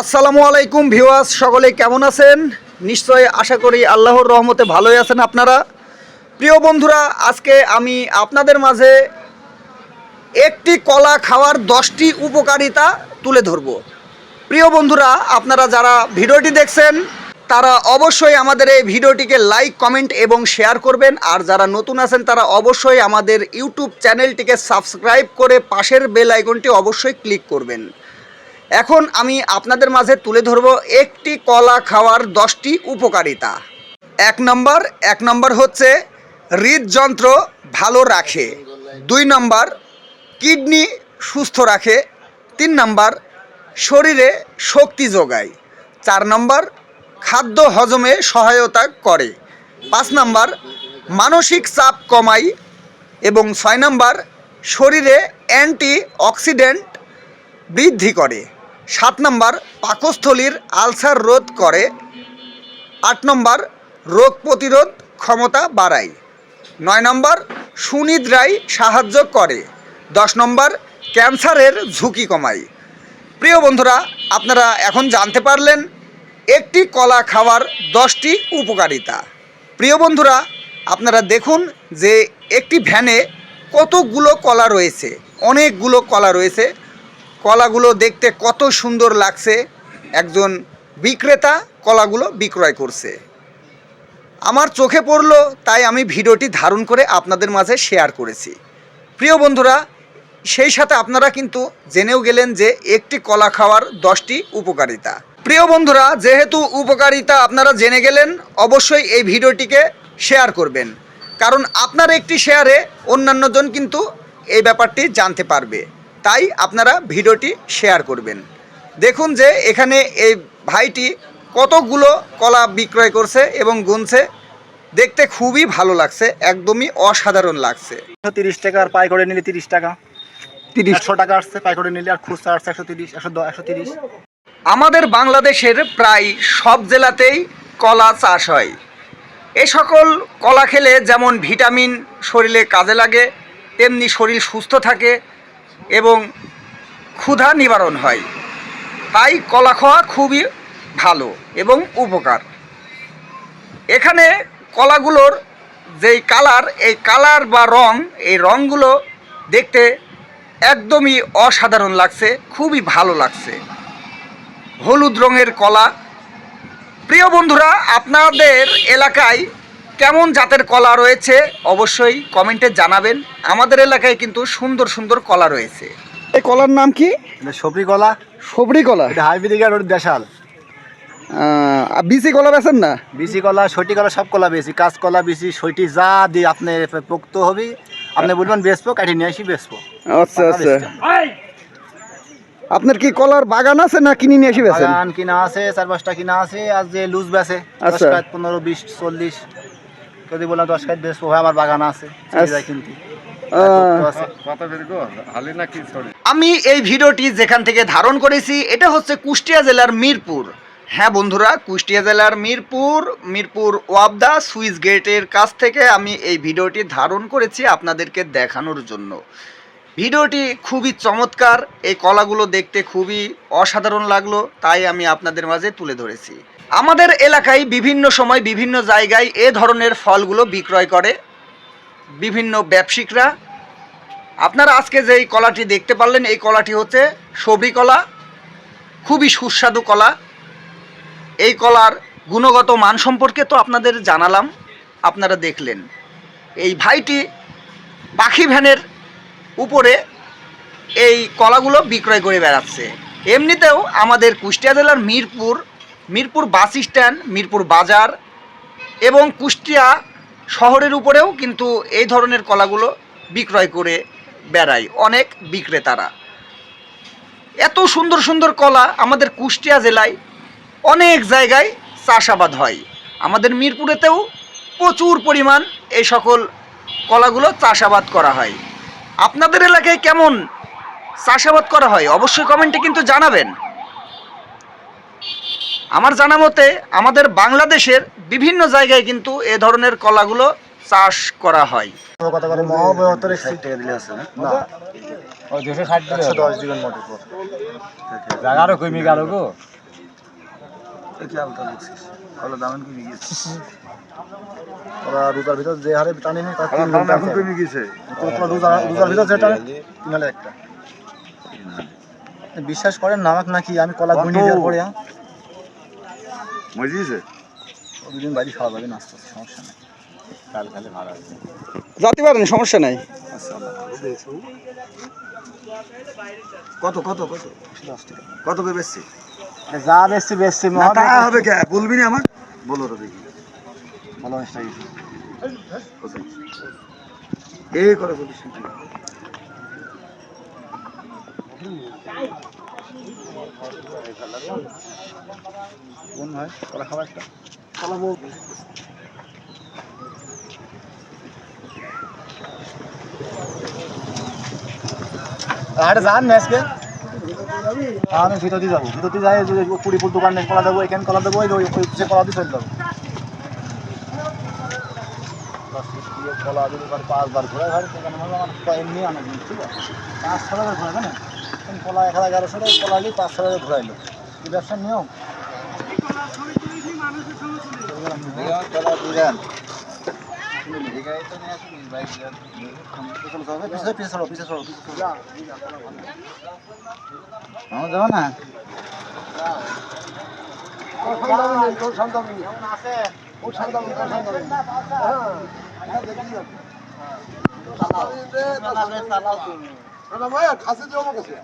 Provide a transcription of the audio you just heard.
আসসালামু আলাইকুম ভিউয়ার্স, সকলে কেমন আছেন? নিশ্চয় আশা করি আল্লাহর রহমতে ভালোই আছেন আপনারা। প্রিয় বন্ধুরা, আজকে আমি আপনাদের মাঝে একটি কলা খাওয়ার দশটি উপকারিতা তুলে ধরব। প্রিয় বন্ধুরা, আপনারা যারা ভিডিওটি দেখছেন, তারা অবশ্যই আমাদের এই ভিডিওটিকে লাইক, কমেন্ট এবং শেয়ার করবেন। আর যারা নতুন আছেন, তারা অবশ্যই আমাদের ইউটিউব চ্যানেলটিকে সাবস্ক্রাইব করে পাশের বেল আইকনটি অবশ্যই ক্লিক করবেন। এখন আমি আপনাদের মাঝে তুলে ধরব একটি কলা খাওয়ার দশটি উপকারিতা। এক নম্বর এক নম্বর হচ্ছে হৃদযন্ত্র ভালো রাখে। দুই নম্বর, কিডনি সুস্থ রাখে। তিন নম্বর, শরীরে শক্তি যোগায়। চার নম্বর, খাদ্য হজমে সহায়তা করে। পাঁচ নম্বর, মানসিক চাপ কমায়। এবং ছয় নম্বর, শরীরে অ্যান্টি অক্সিডেন্ট বৃদ্ধি করে। সাত নম্বর, পাকস্থলীর আলসার রোধ করে। আট নম্বর, রোগ প্রতিরোধ ক্ষমতা বাড়ায়। নয় নম্বর, সুনিদ্রায় সাহায্য করে। দশ নম্বর, ক্যান্সারের ঝুঁকি কমায়। প্রিয় বন্ধুরা, আপনারা এখন জানতে পারলেন, একটি কলা খাওয়ার দশটি উপকারিতা। প্রিয় বন্ধুরা, আপনারা দেখুন যে একটি ভ্যানে কতগুলো কলা রয়েছে, অনেকগুলো কলা রয়েছে। কলাগুলো দেখতে কত সুন্দর লাগছে। একজন বিক্রেতা কলাগুলো বিক্রয় করছে। আমার চোখে পড়ল, তাই আমি ভিডিওটি ধারণ করে আপনাদের মাঝে শেয়ার করেছি। প্রিয় বন্ধুরা, সেই সাথে আপনারা কিন্তু জেনেও গেলেন যে একটি কলা খাওয়ার দশটি উপকারিতা। প্রিয় বন্ধুরা, যেহেতু উপকারিতা আপনারা জেনে গেলেন, অবশ্যই এই ভিডিওটিকে শেয়ার করবেন। কারণ আপনার একটি শেয়ারে অন্যান্যজন কিন্তু এই ব্যাপারটি জানতে পারবে। তাই আপনারা ভিডিওটি শেয়ার করবেন। দেখুন যে এখানে এই ভাইটি কতগুলো কলা বিক্রয় করছে এবং গুনছে। দেখতে খুবই ভালো লাগছে একদমই অসাধারণ লাগছে। তিরিশ টাকা আর পাই করে নিলে তিরিশ টাকা। তিরিশ। একশো টাকা আসছে পাই করে নিলে আর খুচরা আসছে একশো তিরিশ একশো একশো তিরিশ। আমাদের বাংলাদেশের প্রায় সব জেলাতেই কলা চাষ হয়। এ সকল কলা খেলে যেমন ভিটামিন শরীরে কাজে লাগে তেমনি শরীর সুস্থ থাকে এবং ক্ষুধা নিবারণ হয়। তাই কলা খাওয়া খুবই ভালো এবং উপকার। এখানে কলাগুলোর যেই কালার, এই কালার বা রং, এই রঙগুলো দেখতে একদমই অসাধারণ লাগছে, খুবই ভালো লাগছে। হলুদ রঙের কলা। প্রিয় বন্ধুরা, আপনাদের এলাকায় কেমন জাতের কলা রয়েছে অবশ্যই কমেন্টে জানাবেন। আমাদের এলাকায় কিন্তু সুন্দর সুন্দর কলা রয়েছে। এই কলার নাম কি? সবরি কলা। সবরি কলা? এটা হাইব্রিড আর দেশাল। বিসি কলা বেছেন না? বিসি কলা সইটি কলা সব কলা বেশি কাঁচ কলা বেশি সইটি যা দিয়ে আপনি পোক্ত হবি আপনি বলবেন বেচবো কাঠি নিয়ে আসি বেচবো। আচ্ছা আচ্ছা। আপনার কি কলার বাগান আছে না কিনে নিয়ে এসে বেছেন বাগান কিনা আছে চার পাঁচটা কিনা আছে আর যে লুজ বেচে আচ্ছা। পনেরো বিশ চল্লিশ। যদি বললাম দশ কাজ বেশ ভাই আমার বাগান আছে যায় কিনতে। আমি এই ভিডিওটি যেখান থেকে ধারণ করেছি এটা হচ্ছে কুষ্টিয়া জেলার মিরপুর। হ্যাঁ বন্ধুরা কুষ্টিয়া জেলার মিরপুর মিরপুর ওয়াবদা সুইচ গেটের কাছ থেকে আমি এই ভিডিওটি ধারণ করেছি আপনাদেরকে দেখানোর জন্য। ভিডিওটি খুবই চমৎকার। এই কলাগুলো দেখতে খুবই অসাধারণ লাগল, তাই আমি আপনাদের মাঝে তুলে ধরেছি। আমাদের এলাকায় বিভিন্ন সময় বিভিন্ন জায়গায় এ ধরনের ফলগুলো বিক্রয় করে বিভিন্ন ব্যবসায়িকরা। আপনারা আজকে যে এই কলাটি দেখতে পারলেন, এই কলাটি হচ্ছে সবরি কলা। খুবই সুস্বাদু কলা। এই কলার গুণগত মান সম্পর্কে তো আপনাদের জানালাম, আপনারা দেখলেন। এই ভাইটি পাখি ভ্যানের উপরে এই কলাগুলো বিক্রয় করে বেড়াচ্ছে। এমনিতেও আমাদের কুষ্টিয়া জেলার মিরপুর মিরপুর বাস স্ট্যান্ড, মিরপুর বাজার এবং কুষ্টিয়া শহরের উপরেও কিন্তু এই ধরনের কলাগুলো বিক্রয় করে বেড়ায় অনেক বিক্রেতারা। এত সুন্দর সুন্দর কলা আমাদের কুষ্টিয়া জেলায় অনেক জায়গায় চাষাবাদ হয়। আমাদের মিরপুরেতেও প্রচুর পরিমাণ এই সকল কলাগুলো চাষাবাদ করা হয়। আপনাদের এলাকায় কেমন চাষাবাদ করা হয়? অবশ্যই কমেন্টে কিন্তু জানাবেন। আমার জানা মতে আমাদের বাংলাদেশের বিভিন্ন জায়গায় কিন্তু এ ধরনের কলাগুলো চাষ করা হয়। জায়গারও কমে গেল গো? দাম ওরা রোজার ভিতর যে হারে টানে নেই তার তিন ঘণ্টা এখন কমে গেছে। রোজার রোজার ভিতর যেটা তিন হালে একটা। বিশ্বাস করেন নামাক নাকি আমি কলা গুনি দেওয়ার পরে হ্যাঁ। মজিছে ও দুদিন বাড়ি খাওয়া যাবে না আস্তে আস্তে সমস্যা নেই। কাল খালে ভালো আছে। যাতে পারেন সমস্যা নাই। কত কত কত? কত করে যা বেশি বেশি তা হবে কে? বলবি না আমার বলো তো দেখি। কোথায়? এই করে বলিস। কোন? হয় কলা খাবার একটা আরে যান না আজকে। আমি ভিতর দিয়ে যাব। ভিতর দিয়ে যাই যে পুরিপুর দোকানে কলা দেবো এখানে কলা দেবো ওই ওই কলা দিয়ে চলে যাব। দিয়ে পাঁচবার ঘোরা ঘরে সেখানে মনে হয় এমনি আনা ঠিক আছে? পাঁচ ছ টাকা ঘোরাবে না এখন কলা এক হাজার এগারোশো টাকা কলা নিয়ে পাঁচ ছ টাকা ঘোরাইলো ব্যবসার নিয়ম? কলা যাব না খাসি যাব কাছে